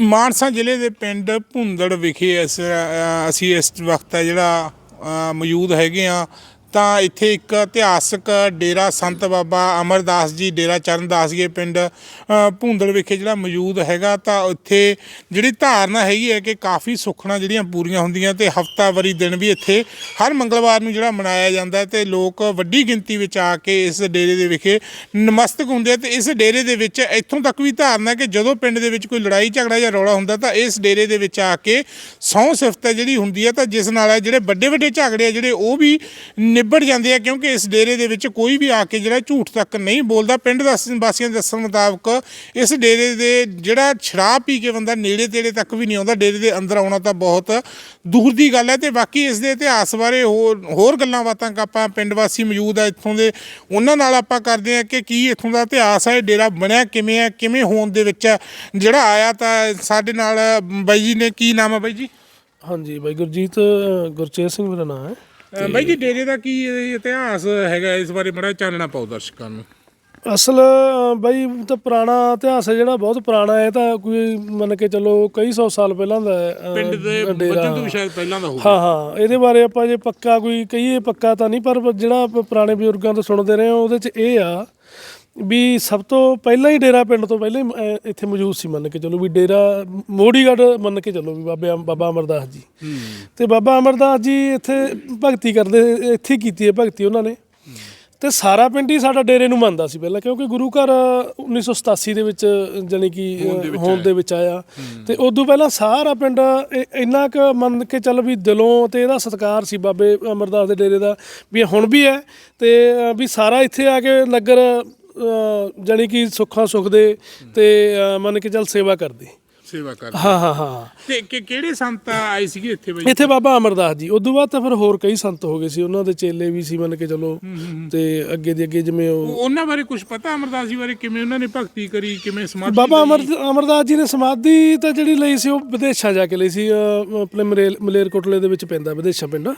ਮਾਨਸਾ ਜ਼ਿਲ੍ਹੇ ਦੇ ਪਿੰਡ ਭੁੰਦੜ ਵਿਖੇ ਇਸ ਅਸੀਂ ਇਸ ਵਕਤ ਜਿਹੜਾ ਮੌਜੂਦ ਹੈਗੇ ਆ। ਤਾਂ ਇੱਥੇ ਇੱਕ ਇਤਿਹਾਸਕ ਡੇਰਾ ਸੰਤ ਬਾਬਾ ਅਮਰਦਾਸ ਜੀ ਡੇਰਾ ਚਰਨਦਾਸ ਜੀ ਪਿੰਡ ਅ, ਵਿਖੇ ਜਿਹੜਾ ਮੌਜੂਦ ਹੈਗਾ ਤਾਂ ਉੱਥੇ ਜਿਹੜੀ ਧਾਰਨਾ ਹੈਗੀ ਹੈ ਕਿ ਕਾਫੀ ਸੁੱਖਣਾ ਜਿਹੜੀਆਂ ਪੂਰੀਆਂ ਹੁੰਦੀਆਂ ਤੇ ਹਫਤਾਵਾਰੀ ਦਿਨ ਵੀ ਇੱਥੇ ਹਰ ਮੰਗਲਵਾਰ ਨੂੰ ਜਿਹੜਾ ਮਨਾਇਆ ਜਾਂਦਾ ਹੈ ਤੇ ਲੋਕ ਵੱਡੀ ਗਿਣਤੀ ਵਿੱਚ ਆ ਕੇ ਇਸ ਡੇਰੇ ਦੇ ਵਿਖੇ ਨਮਸਤਕ ਹੁੰਦੇ ਆ ਤੇ ਇਸ ਡੇਰੇ ਦੇ ਵਿੱਚ ਇੱਥੋਂ ਤੱਕ ਵੀ ਧਾਰਨਾ ਕਿ ਜਦੋਂ ਪਿੰਡ ਦੇ ਵਿੱਚ ਕੋਈ ਲੜਾਈ ਝਗੜਾ ਜਾਂ ਰੌਲਾ ਹੁੰਦਾ ਤਾਂ ਇਸ ਡੇਰੇ ਦੇ ਵਿੱਚ ਆ ਕੇ ਸਹੁੰ ਸਿਫਤ ਹੈ ਜਿਹੜੀ ਹੁੰਦੀ ਹੈ ਤਾਂ ਜਿਸ ਨਾਲ ਜਿਹੜੇ ਵੱਡੇ ਵੱਡੇ ਝਗੜੇ ਆ ਜਿਹੜੇ ਉਹ ਵੀ ਨਿਬੜ ਜਾਂਦੇ ਆ ਕਿਉਂਕਿ ਇਸ ਡੇਰੇ ਦੇ ਵਿੱਚ ਕੋਈ ਵੀ ਆ ਕੇ ਜਿਹੜਾ ਝੂਠ ਤੱਕ ਨਹੀਂ ਬੋਲਦਾ। ਪਿੰਡ ਦਾ ਵਾਸੀਆਂ ਦੇ ਦੱਸਣ ਮੁਤਾਬਕ ਇਸ ਡੇਰੇ ਦੇ ਜਿਹੜਾ ਸ਼ਰਾਬ ਪੀ ਕੇ ਬੰਦਾ ਨੇੜੇ ਤੇੜੇ ਤੱਕ ਵੀ ਨਹੀਂ ਆਉਂਦਾ, ਡੇਰੇ ਦੇ ਅੰਦਰ ਆਉਣਾ ਤਾਂ ਬਹੁਤ ਦੂਰ ਦੀ ਗੱਲ ਹੈ ਤੇ ਬਾਕੀ ਇਸ ਦੇ ਇਤਿਹਾਸ ਬਾਰੇ ਹੋਰ ਹੋਰ ਗੱਲਾਂ ਬਾਤਾਂ ਆਪਾਂ ਪਿੰਡ ਵਾਸੀ ਮੌਜੂਦ ਆ ਇੱਥੋਂ ਦੇ, ਉਹਨਾਂ ਨਾਲ ਆਪਾਂ ਕਰਦੇ ਆ ਕਿ ਕੀ ਇੱਥੋਂ ਦਾ ਇਤਿਹਾਸ ਹੈ, ਇਹ ਡੇਰਾ ਬਣਿਆ ਕਿਵੇਂ ਹੈ, ਕਿਵੇਂ ਹੋਣ ਦੇ ਵਿੱਚ ਜਿਹੜਾ ਆਇਆ ਤਾਂ ਸਾਡੇ ਨਾਲ ਬਾਈ ਜੀ ਨੇ ਕੀ ਨਾਮ ਹੈ ਬਾਈ ਜੀ? ਹਾਂਜੀ, ਬਾਈ ਗੁਰਜੀਤ ਗੁਰਚੇਤ ਸਿੰਘ ਮੇਰਾ ਨਾਮ ਹੈ। ਅ, ਬਾਈ ਜੀ ਡੇਰੇ ਦਾ ਕੀ ਇਤਿਹਾਸ ਹੈਗਾ? ਇਸ ਬਾਰੇ ਬੜਾ ਚਾਨਣਾ ਪਾਓ ਦਰਸ਼ਕਾਂ ਨੂੰ। ਅਸਲ ਅ, ਬਾਈ ਤਾਂ ਪੁਰਾਣਾ ਇਤਿਹਾਸ ਹੈ ਜਿਹੜਾ ਬਹੁਤ ਪੁਰਾਣਾ ਹੈ। ਇਹ ਤਾਂ ਕੋਈ ਮੰਨ ਕੇ ਚੱਲੋ ਕਈ ਸੌ ਸਾਲ ਪਹਿਲਾਂ ਦਾ ਹੈ, ਅ, ਪਿੰਡ ਦੇ ਡੇਰਾ। ਬੱਚਨ ਤੋਂ ਵੀ ਸ਼ਾਇਦ ਪਹਿਲਾਂ ਦਾ ਹੋਊ ਹਾਂ ਹਾਂ। ਇਹਦੇ ਬਾਰੇ ਆਪਾਂ ਜੇ ਪੱਕਾ ਕੋਈ ਕਹੀਏ ਪੱਕਾ ਤਾਂ ਨਹੀਂ ਪਰ ਜਿਹੜਾ ਆਪਾਂ ਪੁਰਾਣੇ ਬਜ਼ੁਰਗਾਂ ਤੋਂ ਸੁਣਦੇ ਰਹੇ ਹਾਂ ਉਹਦੇ 'ਚ ਇਹ ਆ ਵੀ ਸਭ ਤੋਂ ਪਹਿਲਾਂ ਹੀ ਡੇਰਾ ਪਿੰਡ ਤੋਂ ਪਹਿਲਾਂ ਹੀ ਇੱਥੇ ਮੌਜੂਦ ਸੀ ਮੰਨ ਕੇ ਚੱਲੋ ਵੀ ਡੇਰਾ ਮੋੜੀਗੜ ਮੰਨ ਕੇ ਚੱਲੋ ਵੀ ਬਾਬੇ ਅਮ- ਬਾਬਾ ਅਮਰਦਾਸ ਜੀ। ਤੇ ਬਾਬਾ ਅਮਰਦਾਸ ਜੀ ਇੱਥੇ ਭਗਤੀ ਕਰਦੇ ਇੱਥੇ ਹੀ ਕੀਤੀ ਹੈ ਭਗਤੀ ਉਹਨਾਂ ਨੇ। ਤੇ ਸਾਰਾ ਪਿੰਡ ਹੀ ਸਾਡਾ ਡੇਰੇ ਨੂੰ ਮੰਨਦਾ ਸੀ ਪਹਿਲਾਂ ਕਿਉਂਕਿ ਗੁਰੂ ਘਰ 1987 ਦੇ ਵਿੱਚ ਜਾਨੀ ਕਿ ਹੋਂਦ ਦੇ ਵਿੱਚ ਆਇਆ। ਤੇ ਉਦੋਂ ਪਹਿਲਾਂ ਸਾਰਾ ਪਿੰਡ ਇ- ਇੰਨਾ ਕੁ ਮੰਨ ਕੇ ਚੱਲ ਵੀ ਦਿਲੋਂ ਤੇ ਇਹਦਾ ਸਤਿਕਾਰ ਸੀ ਬਾਬੇ ਅਮਰਦਾਸ ਦੇ ਡੇਰੇ ਦਾ ਵੀ ਹੁਣ ਵੀ ਹੈ। ਤੇ ਵੀ ਸਾਰਾ ਇੱਥੇ ਆ ਕੇ ਨਗਰ ਅ, ਜਾਣੀ ਕਿ ਸੁੱਖਾਂ ਸੁੱਖ ਦੇ ਤੇ ਅ, ਮੰਨ ਕੇ ਚੱਲ ਸੇਵਾ ਕਰਦੇ। ਸੇਵਾ ਕਰ ਹਾਂ ਹਾਂ ਹਾਂ। ਤੇ ਕਿ- ਕਿਹੜੇ ਸੰਤ ਆਏ ਸੀਗੇ ਇੱਥੇ ਬਾਈ? ਇੱਥੇ ਬਾਬਾ ਅਮਰਦਾਸ ਜੀ। ਉਦੋਂ ਬਾਅਦ ਤਾਂ ਫਿਰ ਹੋਰ ਕਈ ਸੰਤ ਹੋ ਗਏ ਸੀ। ਉਹਨਾਂ ਦੇ ਚੇਲੇ ਵੀ ਸੀ ਮੰਨ ਕੇ ਚੱਲੋ। ਤੇ ਅੱਗੇ ਦੀ ਅੱਗੇ ਜਿਵੇਂ ਉਹ ਉਹਨਾਂ ਬਾਰੇ ਕੁਝ ਪਤਾ ਅਮਰਦਾਸ ਜੀ ਬਾਰੇ? ਕਿਵੇਂ ਉਹਨਾਂ ਨੇ ਭਗਤੀ ਕਰੀ? ਕਿਵੇਂ ਸਮਾਧੀ ਬਾਬਾ ਅਮਰ ਅਮਰਦਾਸ ਜੀ ਨੇ ਸਮਾਧੀ ਤਾਂ ਜਿਹੜੀ ਲਈ ਸੀ ਉਹ ਵਿਦੇਸ਼ਾਂ ਜਾ ਕੇ ਲਈ ਸੀ। ਆਪਣੇ ਮਲੇਰਕੋਟਲੇ ਦੇ ਵਿੱਚ ਪੈਂਦਾ ਵਿਦੇਸ਼ਾਂ ਪਿੰਡ।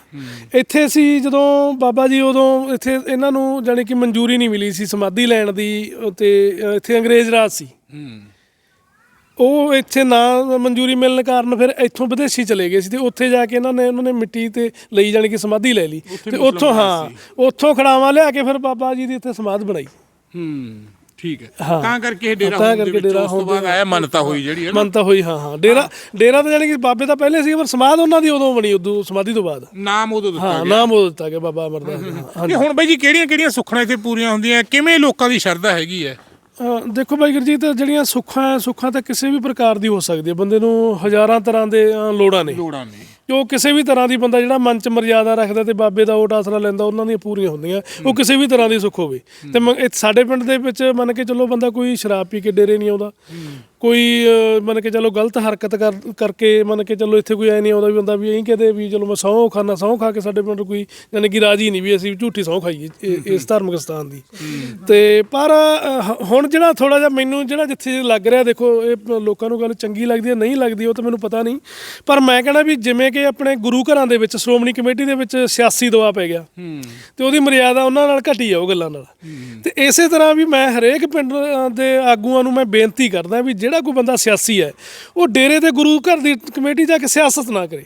ਇੱਥੇ ਸੀ ਜਦੋਂ ਬਾਬਾ ਜੀ ਉਦੋਂ ਇੱਥੇ ਇਹਨਾਂ ਨੂੰ ਜਾਣੀ ਕਿ ਮਨਜ਼ੂਰੀ ਨਹੀਂ ਮਿਲੀ ਸੀ ਸਮਾਧੀ ਲੈਣ ਦੀ। ਤੇ ਇੱਥੇ ਅੰਗਰੇਜ਼ ਰਾਜ ਸੀ। ਹੂੰ। ਉਹ ਇੱਥੇ ਨਾ ਮਨਜ਼ੂਰੀ ਮਿਲਣ ਕਾਰਨ ਫਿਰ ਇੱਥੋਂ ਵਿਦੇਸ਼ੀ ਚਲੇ ਗਏ ਸੀ ਤੇ ਉੱਥੇ ਜਾ ਕੇ ਇਹਨਾਂ ਨੇ ਉਹਨਾਂ ਨੇ ਮਿੱਟੀ ਤੇ ਲਈ ਜਾਣੀ ਕਿ ਸਮਾਧੀ ਲੈ ਲਈ। ਤੇ ਉੱਥੋਂ ਹਾਂ ਉੱਥੋਂ ਖੜਾਵਾ ਲਿਆ ਕੇ ਫਿਰ ਬਾਬਾ ਜੀ ਦੀ ਇੱਥੇ ਸਮਾਧ ਬਣਾਈ। ਹੂੰ ਠੀਕ ਹੈ। ਤਾਂ ਕਰਕੇ ਇਹ ਡੇਰਾ ਤਾਂ ਹੋਣ ਦੇ ਕਰਕੇ ਵਿੱਚ ਡੇਰਾ ਉਸ ਤੋਂ ਹੋਣ ਦੇ ਬਾਅਦ ਆਇਆ ਮੰਨਤਾ ਹੋਈ ਜਿਹੜੀ ਹੈ ਨਾ? ਮੰਨਤਾ ਹੋਈ ਹਾਂ ਹਾਂ। ਡੇਰਾ ਡੇਰਾ ਤਾਂ ਜਾਣੀ ਕਿ ਬਾਬੇ ਤਾਂ ਪਹਿਲੇ ਸੀ ਪਰ ਸਮਾਧ ਉਹਨਾਂ ਦੀ ਉਦੋਂ ਬਣੀ ਉਦੋਂ ਸਮਾਧੀ ਤੋਂ ਬਾਅਦ। ਨਾਮ ਉਦੋਂ ਦਿੱਤਾ ਹਾਂ ਨਾਮ ਉਹ ਦਿੱਤਾ ਗਿਆ ਬਾਬਾ ਅਮਰਦਾਸ ਜੀ ਦਾ। ਹੁਣ ਬਾਈ ਜੀ ਕਿਹੜੀਆਂ ਕਿਹੜੀਆਂ ਸੁੱਖਣਾ ਇੱਥੇ ਪੂਰੀਆਂ ਹੁੰਦੀਆਂ ਕਿਵੇਂ ਲੋਕਾਂ ਦੀ ਸ਼ਰਧਾ ਹੈਗੀ ਹੈ? ਦੇਖੋ ਬਾਈ ਗੁਰਜੀਤ ਜਿਹੜੀਆਂ ਸੁੱਖਾਂ ਸੁੱਖਾਂ ਤਾਂ ਕਿਸੇ ਵੀ ਪ੍ਰਕਾਰ ਦੀ ਹੋ ਸਕਦੀ ਹੈ। ਬੰਦੇ ਨੂੰ ਹਜ਼ਾਰਾਂ ਤਰ੍ਹਾਂ ਦੇ ਲੋੜਾਂ ਨੇ। ਲੋੜਾਂ ਨੇ। ਜੋ ਕਿਸੇ ਵੀ ਤਰ੍ਹਾਂ ਦੀ ਬੰਦਾ ਜਿਹੜਾ ਮਨ ਚ ਮਰਿਆਦਾ ਰੱਖਦਾ ਤੇ ਬਾਬੇ ਦਾ ਓਟ ਆਸਰਾ ਲੈਂਦਾ ਉਹਨਾਂ ਦੀਆਂ ਪੂਰੀਆਂ ਹੁੰਦੀਆਂ। ਉਹ ਕਿਸੇ ਵੀ ਤਰ੍ਹਾਂ ਦੀ ਸੁੱਖ ਹੋਵੇ। ਤੇ ਮ- ਇਹ ਸਾਡੇ ਪਿੰਡ ਦੇ ਵਿੱਚ ਮੰਨ ਕੇ ਚੱਲੋ ਬੰਦਾ ਕੋਈ ਸ਼ਰਾਬ ਪੀ ਕੇ ਡੇਰੇ ਨਹੀਂ ਆਉਂਦਾ। ਕੋਈ ਮੰਨ ਕੇ ਚੱਲੋ ਗਲਤ ਹਰਕਤ ਕਰ- ਕਰਕੇ ਮੰਨ ਕੇ ਚੱਲੋ ਇੱਥੇ ਕੋਈ ਐ ਨਹੀਂ ਆਉਂਦਾ ਵੀ ਬੰਦਾ ਵੀ ਐਂ ਕਹਦੇ ਵੀ ਚਲੋ ਮੈਂ ਸਹੁੰ ਖਾਣਾ ਸਹੁੰ ਖਾ ਕੇ ਸਾਡੇ ਪਿੰਡ ਕੋਈ ਯਾਨੀ ਕਿ ਰਾਜੀ ਨਹੀਂ ਵੀ ਅਸੀਂ ਝੂਠੀ ਸਹੁੰ ਖਾਈਏ ਇਹ- ਇਸ ਧਾਰਮਿਕ ਸਥਾਨ ਦੀ ਤੇ ਪਰ ਹੁਣ ਜਿਹੜਾ ਥੋੜਾ ਜਿਹਾ ਮੈਨੂੰ ਜਿਹੜਾ ਜਿੱਥੇ ਲੱਗ ਰਿਹਾ ਦੇਖੋ ਇਹ ਲੋਕਾਂ ਨੂੰ ਗੱਲ ਚੰਗੀ ਲੱਗਦੀ ਹੈ ਨਹੀਂ ਲੱਗਦੀ ਉਹ ਤਾਂ ਮੈਨੂੰ ਪਤਾ ਨਹੀਂ। ਪਰ ਮੈਂ ਕਹਿੰਦਾ ਵੀ ਜਿਵੇਂ ਕਿ ਆਪਣੇ ਗੁਰੂ ਘਰਾਂ ਦੇ ਵਿੱਚ ਸ਼੍ਰੋਮਣੀ ਕਮੇਟੀ ਦੇ ਵਿੱਚ ਸਿਆਸੀ ਦਬਾਅ ਪੈ ਗਿਆ। ਤੇ ਉਹਦੀ ਮਰਿਆਦਾ ਉਹਨਾਂ ਨਾਲ ਘਟੀ ਆ ਉਹ ਗੱਲਾਂ ਨਾਲ। ਤੇ ਇਸੇ ਤਰ੍ਹਾਂ ਵੀ ਮੈਂ ਹਰੇਕ ਪਿੰਡ ਦੇ ਆਗੂਆਂ ਨੂੰ ਮੈਂ ਬੇਨਤੀ ਕਰਦਾ ਵੀ ਜਿਹੜਾ ਕੋਈ ਬੰਦਾ ਸਿਆਸੀ ਹੈ ਉਹ ਡੇਰੇ ਤੇ ਗੁਰੂ ਘਰ ਦੀ ਕਮੇਟੀ ਜਾ ਕੇ ਸਿਆਸਤ ਨਾ ਕਰੇ।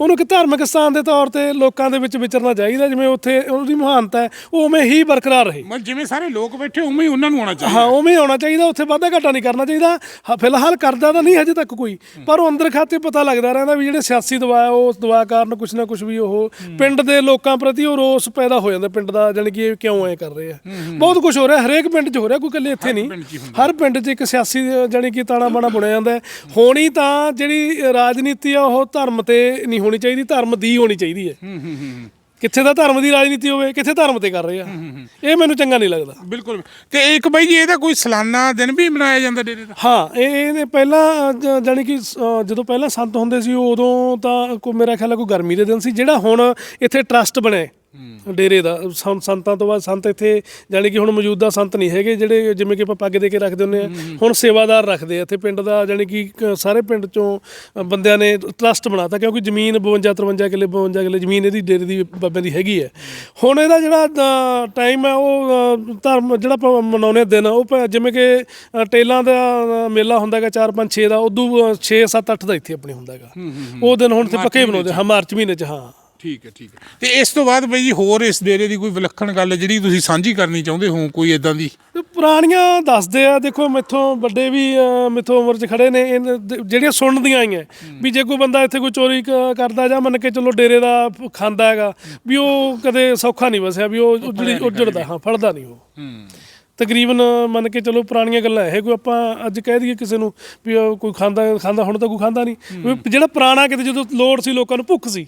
ਉਹਨੂੰ ਕਿ ਧਾਰਮਿਕ ਸਥਾਨ ਦੇ ਤੌਰ ਤੇ ਲੋਕਾਂ ਦੇ ਵਿੱਚ ਵਿਚਰਨਾ ਚਾਹੀਦਾ ਜਿਵੇਂ ਉੱਥੇ ਉਹਦੀ ਮਹਾਨਤਾ ਹੈ ਉਹ ਉਵੇਂ ਹੀ ਬਰਕਰਾਰ ਰਹੇ। ਮਤਲਬ ਜਿਵੇਂ ਸਾਰੇ ਲੋਕ ਬੈਠੇ ਉਵੇਂ ਹੀ ਉਹਨਾਂ ਨੂੰ ਆਉਣਾ ਚਾਹੀਦਾ। ਹਾਂ ਉਵੇਂ ਹੀ ਹੋਣਾ ਚਾਹੀਦਾ ਉੱਥੇ ਵਾਧਾ ਘਾਟਾ ਨਹੀਂ ਕਰਨਾ ਚਾਹੀਦਾ। ਹਾਂ, ਫਿਲਹਾਲ ਕਰਦਾ ਤਾਂ ਨਹੀਂ ਹਜੇ ਤੱਕ ਕੋਈ ਪਰ ਉਹ ਅੰਦਰ ਖਾਤੇ ਪਤਾ ਲੱਗਦਾ ਰਹਿੰਦਾ ਵੀ ਜਿਹੜੇ ਸਿਆਸੀ ਦਬਾਅ ਉਹ ਉਸ ਦਬਾਅ ਕਾਰਨ ਕੁਛ ਨਾ ਕੁਛ ਵੀ ਉਹ ਪਿੰਡ ਦੇ ਲੋਕਾਂ ਪ੍ਰਤੀ ਉਹ ਰੋਸ ਪੈਦਾ ਹੋ ਜਾਂਦਾ ਪਿੰਡ ਦਾ ਜਾਣੀ ਕਿ ਇਹ ਕਿਉਂ ਐ ਕਰ ਰਹੇ ਆ। ਬਹੁਤ ਕੁਝ ਹੋ ਰਿਹਾ ਹਰੇਕ ਪਿੰਡ 'ਚ ਹੋ ਰਿਹਾ ਕੋਈ ਇਕੱਲੇ ਇੱਥੇ ਨਹੀਂ। ਪਿੰਡ 'ਚ ਹੀ ਹਰ ਪਿੰਡ 'ਚ ਇੱਕ ਸਿਆਸੀ ਅ, ਜਾਣੀ ਕਿ ਤਾਣਾ ਬਾਣਾ ਬੁਣਿਆ ਜਾਂਦਾ ਹੈ। ਹੋਣੀ ਤਾਂ ਜਿਹੜੀ ਰਾਜਨੀਤੀ ਆ ਉਹ ਧਰਮ ਤੇ ਨਹੀਂ ਹੋਣੀ ਚਾਹੀਦੀ ਧਰਮ ਦੀ ਹੋਣੀ ਚਾਹੀਦੀ ਹੈ। ਹੂੰ ਹੂੰ ਹੂੰ ਕਿੱਥੇ ਦਾ ਧਰਮ ਦੀ ਰਾਜਨੀਤੀ ਹੋਵੇ ਕਿੱਥੇ ਧਰਮ ਤੇ ਕਰ ਰਹੇ ਆ। ਇਹ ਮੈਨੂੰ ਚੰਗਾ ਨਹੀਂ ਲੱਗਦਾ। ਬਿਲਕੁਲ। ਤੇ ਇੱਕ ਬਾਈ ਜੀ ਇਹਦਾ ਕੋਈ ਸਾਲਾਨਾ ਦਿਨ ਵੀ ਮਨਾਇਆ ਜਾਂਦਾ ਡੇਰੇ ਦਾ? ਹਾਂ ਇਹ ਇਹਨੇ ਪਹਿਲਾਂ ਜ- ਜਾਣੀ ਕਿ ਅ, ਜਦੋਂ ਪਹਿਲਾਂ ਸੰਤ ਹੁੰਦੇ ਸੀ ਉਦੋਂ ਤਾਂ ਕੋਈ ਮੇਰਾ ਖਿਆਲ ਹੈ ਕੋਈ ਗਰਮੀ ਦੇ ਦਿਨ ਸੀ ਜਿਹੜਾ ਹੁਣ ਇੱਥੇ ਟਰਸਟ ਬਣਿਆ ਡੇਰੇ ਦਾ। ਸੰ- ਸੰਤਾਂ ਤੋਂ ਬਾਅਦ ਸੰਤ ਇੱਥੇ ਜਾਣੀ ਕਿ ਹੁਣ ਮੌਜੂਦਾ ਸੰਤ ਨਹੀਂ ਹੈਗੇ ਜਿਹੜੇ ਜਿਵੇਂ ਕਿ ਆਪਾਂ ਪੱਗ ਦੇ ਕੇ ਰੱਖਦੇ ਹੁੰਦੇ ਆ। ਹੁਣ ਸੇਵਾਦਾਰ ਰੱਖਦੇ ਆ। ਇੱਥੇ ਪਿੰਡ ਦਾ ਜਾਣੀ ਕਿ ਕ- ਸਾਰੇ ਪਿੰਡ ਚੋਂ ਅ, ਬੰਦਿਆਂ ਨੇ ਟਰਸਟ ਬਣਾਤਾ ਕਿਉਂਕਿ ਜ਼ਮੀਨ 52 53 ਕਿੱਲੇ 52 ਕਿੱਲੇ ਜ਼ਮੀਨ ਇਹਦੀ ਡੇਰੇ ਦੀ ਬਾਬਿਆਂ ਦੀ ਹੈਗੀ ਹੈ। ਹੁਣ ਇਹਦਾ ਜਿਹੜਾ ਟਾਈਮ ਹੈ ਉਹ ਅ, ਧਰਮ ਜਿਹੜਾ ਆਪਾਂ ਮਨਾਉਂਦੇ ਦਿਨ ਉਹ ਜਿਵੇਂ ਕਿ ਅ, ਟੇਲਾਂ ਦਾ ਅ, ਮੇਲਾ ਹੁੰਦਾ ਹੈਗਾ 4 5 6 ਦਾ ਉਦੋਂ 6 7 8 ਦਾ ਇੱਥੇ ਆਪਣੇ ਹੁੰਦਾ ਹੈਗਾ। ਉਹ ਦਿਨ ਹੁਣ ਤੇ ਪੱਕੇ ਹੀ ਬਣਾਉਂਦੇ ਹਾਂ ਮਾਰਚ ਮਹੀਨੇ ਚ ਹਾਂ। ਠੀਕ ਹੈ ਠੀਕ ਹੈ। ਤੇ ਇਸ ਤੋਂ ਬਾਅਦ ਬਈ ਜੀ ਹੋਰ ਇਸ ਡੇਰੇ ਦੀ ਕੋਈ ਵਿਲੱਖਣ ਗੱਲ ਜਿਹੜੀ ਤੁਸੀਂ ਸਾਂਝੀ ਕਰਨੀ ਚਾਹੁੰਦੇ ਹੋ ਕੋਈ ਇਦਾਂ ਦੀ? ਤੇ ਪੁਰਾਣੀਆਂ ਦੱਸਦੇ ਆ ਦੇਖੋ ਮੈਥੋਂ ਵੱਡੇ ਵੀ ਅਹ, ਮੈਥੋਂ ਉਮਰ 'ਚ ਖੜੇ ਨੇ ਇਹਨਾਂ ਦੇ- ਜਿਹੜੀਆਂ ਸੁਣਦੀਆਂ ਆਈਆਂ ਵੀ ਜੇ ਕੋਈ ਬੰਦਾ ਇੱਥੇ ਕੋਈ ਚੋਰੀ ਕ- ਕਰਦਾ ਜਾਂ ਮੰਨ ਕੇ ਚਲੋ ਡੇਰੇ ਦਾ ਖਾਂਦਾ ਹੈਗਾ ਵੀ ਉਹ ਕਦੇ ਸੌਖਾ ਨਹੀਂ ਵਸਿਆ ਵੀ ਉਹ ਉਜੜੀ ਉਜੜਦਾ ਹਾਂ ਫੜਦਾ ਨਹੀਂ ਉਹ। ਤਕਰੀਬਨ ਮੰਨ ਕੇ ਚਲੋ ਪੁਰਾਣੀਆਂ ਗੱਲਾਂ ਇਹ ਕੋਈ ਆਪਾਂ ਅੱਜ ਕਹਿ ਦਈਏ ਕਿਸੇ ਨੂੰ ਵੀ ਉਹ ਕੋਈ ਖਾਂਦਾ ਖਾਂਦਾ ਹੁਣ ਤਾਂ ਕੋਈ ਖਾਂਦਾ ਨਹੀਂ। ਵੀ ਜਿਹੜਾ ਪੁਰਾਣਾ ਕਿਤੇ ਜਦੋਂ ਲੋੜ ਸੀ ਲੋਕਾਂ ਨੂੰ ਭੁੱਖ ਸੀ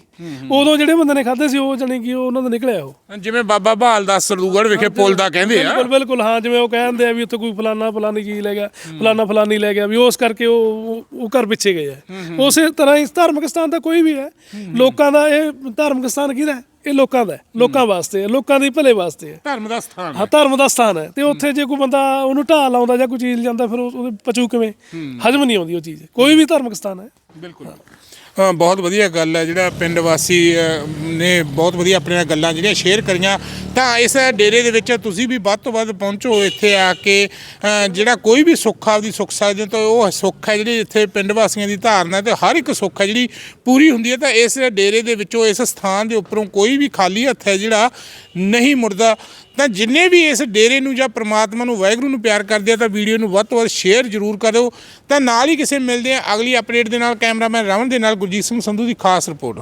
ਉਦੋਂ ਜਿਹੜੇ ਬੰਦੇ ਨੇ ਖਾਦੇ ਸੀ ਉਹ ਜਾਣੀ ਕਿ ਉਹ ਉਹਨਾਂ ਦਾ ਨਿਕਲਿਆ ਉਹ। ਜਿਵੇਂ ਬਾਬਾ ਬਹਾਲ ਦਾ ਸਰਦੂਗੜ ਵਿਖੇ ਪੁੱਲ ਦਾ ਕਹਿੰਦੇ ਆ। ਬਿਲਕੁਲ ਬਿਲਕੁਲ ਹਾਂ ਜਿਵੇਂ ਉਹ ਕਹਿੰਦੇ ਆ ਵੀ ਉੱਥੇ ਕੋਈ ਫਲਾਨਾ ਫਲਾਨੀ ਚੀਜ਼ ਲੈ ਗਿਆ ਫਲਾਨਾ ਫਲਾਨੀ ਲੈ ਗਿਆ ਵੀ ਉਸ ਕਰਕੇ ਉਹ ਉਹ- ਘਰ ਪਿੱਛੇ ਗਏ ਆ। ਉਸੇ ਤਰ੍ਹਾਂ ਇਸ ਧਾਰਮਿਕ ਸਥਾਨ ਤਾਂ ਕੋਈ ਵੀ ਹੈ। ਲੋਕਾਂ ਦਾ ਇਹ ਧਾਰਮਿਕ ਸਥਾਨ ਕਿਹਦਾ ਹੈ? ਇਹ ਲੋਕਾਂ ਦਾ ਹੈ, ਲੋਕਾਂ ਵਾਸਤੇ ਹੈ, ਲੋਕਾਂ ਦੇ ਭਲੇ ਵਾਸਤੇ ਹੈ। ਧਰਮ ਦਾ ਸਥਾਨ ਹਾਂ। ਧਰਮ ਦਾ ਸਥਾਨ ਹੈ। ਤੇ ਉੱਥੇ ਜੇ ਕੋਈ ਬੰਦਾ ਉਹਨੂੰ ਢਾਹ ਲਾਉਂਦਾ ਜਾਂ ਕੋਈ ਚੀਜ਼ ਜਾਂਦਾ ਫਿਰ ਉਹ- ਉਹਦੇ ਪਚੂ ਕਿਵੇਂ? ਹਜਮ ਨਹੀਂ ਆਉਂਦੀ ਉਹ ਚੀਜ਼। ਕੋਈ ਵੀ ਧਾਰਮਿਕ ਸਥਾਨ ਹੈ। ਬਿਲਕੁਲ। ਬਹੁਤ ਵਧੀਆ ਗੱਲ ਹੈ ਜਿਹੜਾ ਪਿੰਡ ਵਾਸੀ ਨੇ ਬਹੁਤ ਵਧੀਆ ਆਪਣੀਆਂ ਗੱਲਾਂ ਜਿਹੜੀਆਂ ਸ਼ੇਅਰ ਕਰੀਆਂ। ਤਾਂ ਇਸ ਡੇਰੇ ਦੇ ਵਿੱਚ ਤੁਸੀਂ ਵੀ ਵੱਧ ਤੋਂ ਵੱਧ ਪਹੁੰਚੋ ਇੱਥੇ ਆ ਕੇ। ਜਿਹੜਾ ਕੋਈ ਵੀ ਸੁੱਖ ਆਪਦੀ ਸੁੱਖ ਸਕਦੇ ਹੋ, ਤਾਂ ਉਹ ਸੁੱਖ ਹੈ ਜਿਹੜੀ ਇੱਥੇ ਪਿੰਡ ਵਾਸੀਆਂ ਦੀ ਧਾਰਨਾ ਤੇ ਹਰ ਇੱਕ ਸੁੱਖ ਹੈ ਜਿਹੜੀ ਪੂਰੀ ਹੁੰਦੀ ਹੈ। ਤਾਂ ਇਸ ਡੇਰੇ ਦੇ ਵਿੱਚੋਂ, ਇਸ ਸਥਾਨ ਦੇ ਉੱਪਰੋਂ ਕੋਈ ਵੀ ਖਾਲੀ ਹੱਥ ਹੈ ਜਿਹੜਾ ਨਹੀਂ ਮੁੜਦਾ। ਤਾਂ ਜਿੰਨੇ ਵੀ ਇਸ ਡੇਰੇ ਨੂੰ ਜਾਂ ਪ੍ਰਮਾਤਮਾ ਨੂੰ, ਵਾਹਿਗੁਰੂ ਨੂੰ ਪਿਆਰ ਕਰਦੇ ਆ, ਤਾਂ ਵੀਡੀਓ ਨੂੰ ਵੱਧ ਤੋਂ ਵੱਧ ਸ਼ੇਅਰ ਜ਼ਰੂਰ ਕਰੋ ਤਾਂ ਨਾਲ ਹੀ ਕਿਸੇ ਮਿਲਦੇ ਆ ਅਗਲੀ ਅਪਡੇਟ ਦੇ ਨਾਲ, ਕੈਮਰਾਮੈਨ ਰਮਨ ਦੇ ਨਾਲ ਗੁਰਜੀਤ ਸਿੰਘ ਸੰਧੂ ਦੀ ਖਾਸ ਰਿਪੋਰਟ